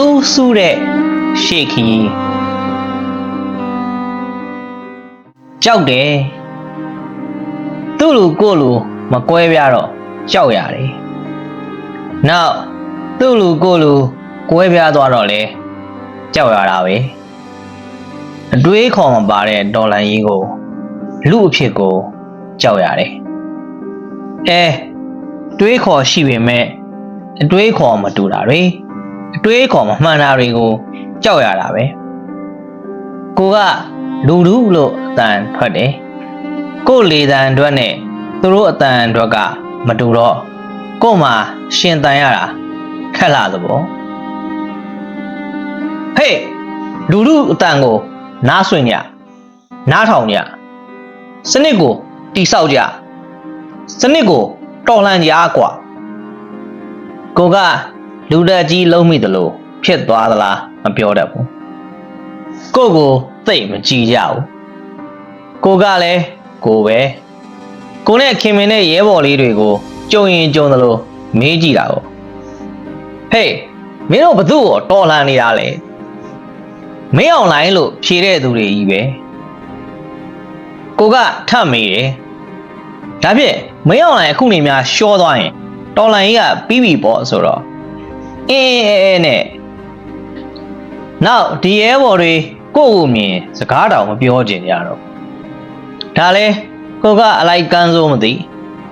ဆိုးဆူးတဲ့ရှေ့ခီးကြောက်တယ်သူ့လူကိုယ့်လူမကွဲပြားတော့ကြောက်ရတယ်နောက်သူ့လူကိုယ့်လူကွဲပြားသွားတော့လေကြောက်ရတာပဲအတွေးခေါ်မပါတဲ့ဒေါ်လာကြီးကိုလူအဖြစ်ကိုကြောက်ရတယ်အဲတွေးခေါ်ရှိပေမဲ့အတွေးခေါ်မတူတာတွေ အတွေးခေါ်မမှန်တာတွေကိုကြောက်ရတာပဲကိုကလူလူလို့အတန်ထွက်တယ်ကို့လေတန်အတွက်နဲ့သူတို့အတန်အတွက်ကမတူတော့ကို့မှာရှင်တန်ရတာခက်လာသဘောဟေးလူလူအတန်ကို နားဆွင့်ကြနားထောင်ကြစနစ်ကိုတိဆောက်ကြစနစ်ကိုတော်လှန်ကြကွာကိုက လူတက်ကြီးလုံးမိသလိုဖြစ်သွားသလားမပြောတတ်ဘူးကိုကိုသိပ်မကြည့်ကြဘူးကိုကလည်းကိုပဲကိုနဲ့ခင်မင်နဲ့ရဲဘော်လေးတွေကိုကြုံရင်ကြုံသလိုမေးကြည့်တာကိုဟေးမင်းတို့ဘသူ့ကိုတော်လှန်နေတာလဲမင်းအောင်လိုင်းလို့ဖြေတဲ့သူတွေကြီးပဲကိုကထပ်မေးတယ်ဒါဖြင့်မင်းအောင်လိုင်းအခုနေများရှောသွားရင်တော်လှန်ကြီးကပြီးပြီပေါ့ဆိုတော့ အင်းအဲအဲနဲ့နောက်ဒီရဲဘော်တွေကိုယ့်ကိုမြင်စကားတောင်မပြောချင်ကြတော့ဒါလဲကိုကအလိုက်ကန်းစိုးမသိ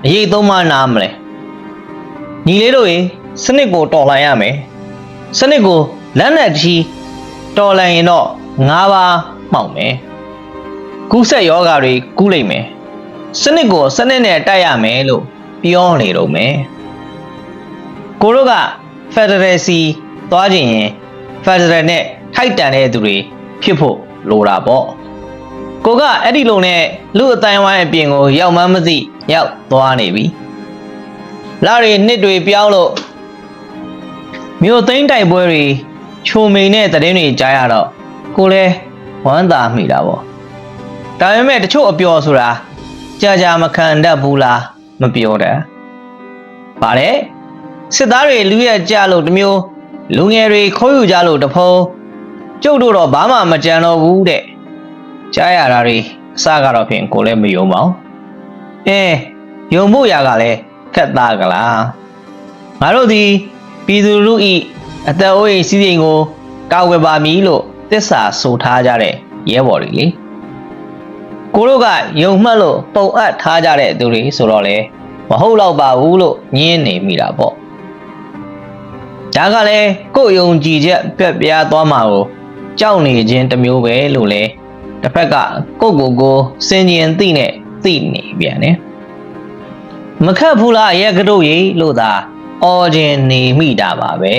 အရေးသုံးမနားမလဲညီလေးတို့ရေစနစ်ကိုတော်လှန်ရမယ်စနစ်ကိုလက်နက်ကြီးတော်လှန်ရင်တော့ငါးပါးမှောက်မယ်ကူးဆက်ယောဂါတွေကူးလိုက်မယ်စနစ်ကိုစနစ်နဲ့တိုက်ရမယ်လို့ပြောနေတော့မယ်ကိုတို့က ဖက်ဒရယ်စီသွားခြင်းရင်ဖက်ဒရယ်နဲ့ထိုက်တန်တဲ့သူတွေဖြစ်ဖို့လိုတာပေါ့ကိုကအဲ့ဒီလိုနဲ့လူအတိုင်းဝိုင်းအပြင်ကိုရောက်မှန်းမသိရောက်သွားနေပြီလာတွေနှစ်တွေပြောင်းလို့မြို့သိမ်းတိုက်ပွဲတွေချိုမိန်တဲ့သတင်းတွေကြားရတော့ကိုလဲဝမ်းသာမိတာပေါ့ဒါပေမဲ့တချို့အပျော်ဆိုတာကြာကြာမခံတတ်ဘူးလားမပြောတတ်ဗါလေ စစ်သားတွေလူရက်ကြလို့တစ်မျိုးလူငယ်တွေခိုးယူကြလို့တဖုံကျုပ်တို့တော့ဘာမှမကြံတော့ဘူးတဲ့ကြားရတာတွေအစကတော့ဖြင့်ကိုလည်းမယုံပါဘူးအဲယုံဖို့ရာကလည်းခက်သားကလားငါတို့ဒီပြည်သူလူဤအသက်အိုးအိမ်စီးစိမ်ကိုကာဝယ်ပါမည်လို့သစ္စာဆိုထားကြတဲ့ရဲဘော်တွေလေကိုတို့ကယုံမှတ်လို့ပုံအပ်ထားကြတဲ့သူတွေဆိုတော့လေမဟုတ်တော့ပါဘူးလို့ညင်းနေမိတာပေါ့ ဒါကလည်းကို့ယုံကြည်ချက်ပြက်ပြားသွားမှာကိုကြောက်နေခြင်းတစ်မျိုးပဲလို့လေတစ်ဖက်ကကို့ကိုယ်ကိုစင်ကျင်သိနဲ့သိနေပြန်တယ်မခတ်ဘူးလားရဲ့ကတို့ရေလို့သာအော်ခြင်းနေမိတာပါပဲ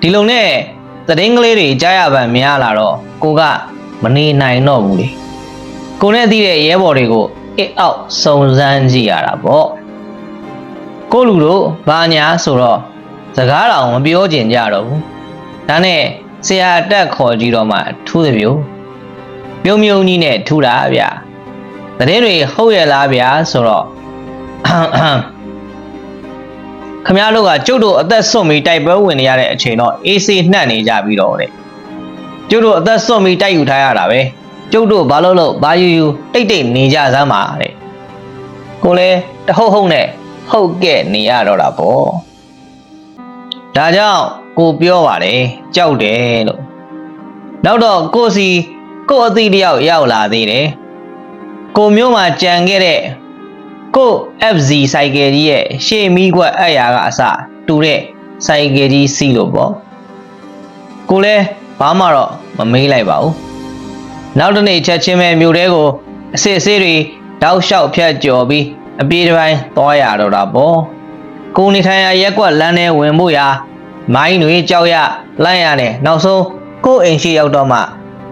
ဒီလိုနဲ့သတင်းကလေးတွေကြားရပန်များလာတော့ကိုကမနေနိုင်တော့ဘူးလေကိုနဲ့သိတဲ့ရဲဘော်တွေကိုအစ်အောက်စုံစမ်းကြည့်ရတာပေါ့ကိုလူတို့ဘာညာဆိုတော့ စကားတော်မပြောကျင်ကြတော့ဘူးဒါနဲ့ဆရာတက်ခေါ်ကြည့်တော့မှထူးသဖြူပြုံးမြုံကြီးနဲ့ထူတာဗျသတင်းတွေဟုတ်ရဲ့လားဗျာဆိုတော့ခမရတို့ကကျုပ်တို့အသက်ဆွတ်ပြီးတိုက်ပွဲဝင်နေရတဲ့အချိန်တော့ AC နှက်နေကြပြီးတော့တဲ့ကျုပ်တို့အသက်ဆွတ်ပြီးတိုက်ယူထားရတာပဲကျုပ်တို့ဘာလို့လို့ဘာယူယူတိတ်တိတ်နေကြစမ်းပါတဲ့ကိုလည်းတဟုတ်ဟုတ်နဲ့ဟုတ်ကဲ့နေရတော့တာပေါ့ ဒါကြောင့်ကိုပြောပါတယ်ကြောက်တယ်လို့နောက်တော့ကိုစီကိုအသည့်တယောက်ရောက်လာသေးတယ်ကိုမျိုးမှာကြံခဲ့တဲ့ကို FZ ဆိုင်ကယ်ကြီးရဲ့ရှေ့မီးကွက်အပ်ရာကအစတူတဲ့ဆိုင်ကယ်ကြီးစီးလို့ပေါ့ကိုလည်းဘာမှတော့မမေးလိုက်ပါဘူးနောက်တစ်နေ့ချက်ချင်းပဲမြို့ထဲကိုအစစ်အဆေးတွေတောက်လျှောက်ဖြတ်ကျော်ပြီးအပြေးတစ်ပိုင်းသွားရတော့တာပေါ့ ကိုနေထိုင်ရာရက်ကွက်လမ်းထဲဝင်ဖို့ရာမိုင်းတွေကြောက်ရလိုက်ရတယ်နောက်ဆုံးကိုအိမ်ရှိရောက်တော့မှ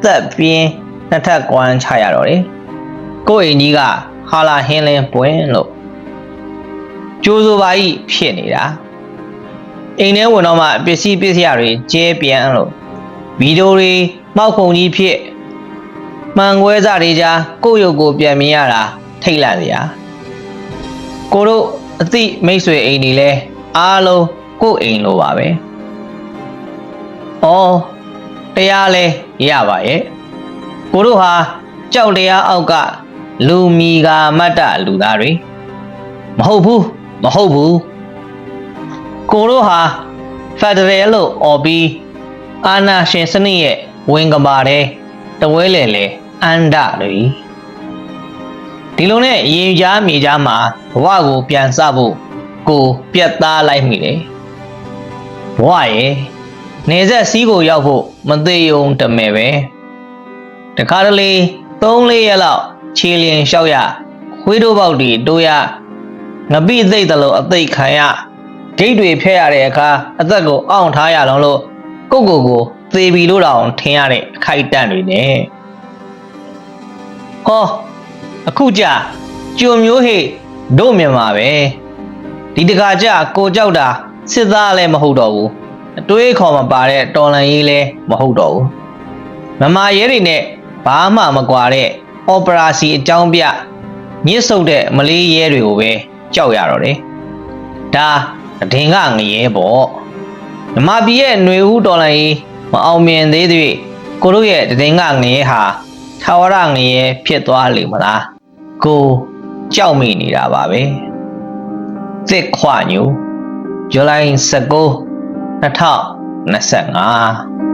သက်ပြင်းနှစ်ထပ်ကွမ်းချရတော့တယ်ကိုအိမ်ကြီးကဟာလာဟင်းလင်းပွင့်လို့ကျိုးစိုးပါဤဖြစ်နေတာအိမ်ထဲဝင်တော့မှပစ္စည်းပစ္စည်းတွေကျဲပြန်လို့ဗီဒီယိုတွေမောက်ခုံကြီးဖြစ်မှန်ခွဲစားတွေကြားကိုယ့်ရုပ်ကိုပြန်မြင်ရတာထိတ်လန့်စရာကိုတို့ အသိမိတ်ဆွေအိမ်တွေလဲအားလုံးကိုယ့်အိမ်လိုပါပဲဩတရားလဲရပါရဲ့ကိုတို့ဟာကြောက်တရားအောက်ကလူမီကာမတ္တလူသားတွေမဟုတ်ဘူးမဟုတ်ဘူးကိုတို့ဟာဖက်ဒရယ်လို့អော်ပြီးအာနာရှင်စနစ်ရဲ့ဝင်ကမာတဲ့တဝဲလေလေအန္တတွေ ဒီလိုနဲ့ရင်ကြားမြေကြားမှာဘဝကိုပြန်စဖို့ကိုပြတ်သားလိုက်မိတယ်ဘဝရဲ့နေဆက်စီးကိုရောက်ဖို့မသေးုံတမယ်ပဲတခါတလေ3-4ရက်လောက်ခြေလျင်လျှောက်ရခွေးတို့ပေါက်တီတိုးရငပိသိတ်တလို့အသိတ်ခံရဂိတ်တွေဖျက်ရတဲ့အခါအသက်ကိုအောင့်ထားရလုံးလို့ကိုယ့်ကိုယ်ကိုသေပြီလို့တောင်ထင်ရတဲ့အခိုက်အတန့်တွေနဲ့ဟော အခုကြကြုံမျိုးဟိတို့မြန်မာပဲဒီတခါကြကိုကြောက်တာစစ်သားလည်းမဟုတ်တော့ဘူးအတွေးခေါ်မပါတဲ့တော်လန်ရေးလည်းမဟုတ်တော့ဘူးမမရဲတွေနဲ့ဘာမှမကွာတဲ့အော်ပရာစီအကြောင်းပြညစ်ဆုပ်တဲ့မလေးရဲတွေကိုပဲကြောက်ရတော့တယ်ဒါအထင်ကငရဲပေါ့မြမပြည်ရဲ့ຫນွေဦးတော်လန်ရေးမအောင်မြင်သေးသေးကိုတို့ရဲ့တည်ငါငရဲဟာထာဝရငရဲဖြစ်သွားလိမ့်မလား ကိုကြောက်မိနေတာပါပဲသစ်ခွညူဇူလိုင်19 2025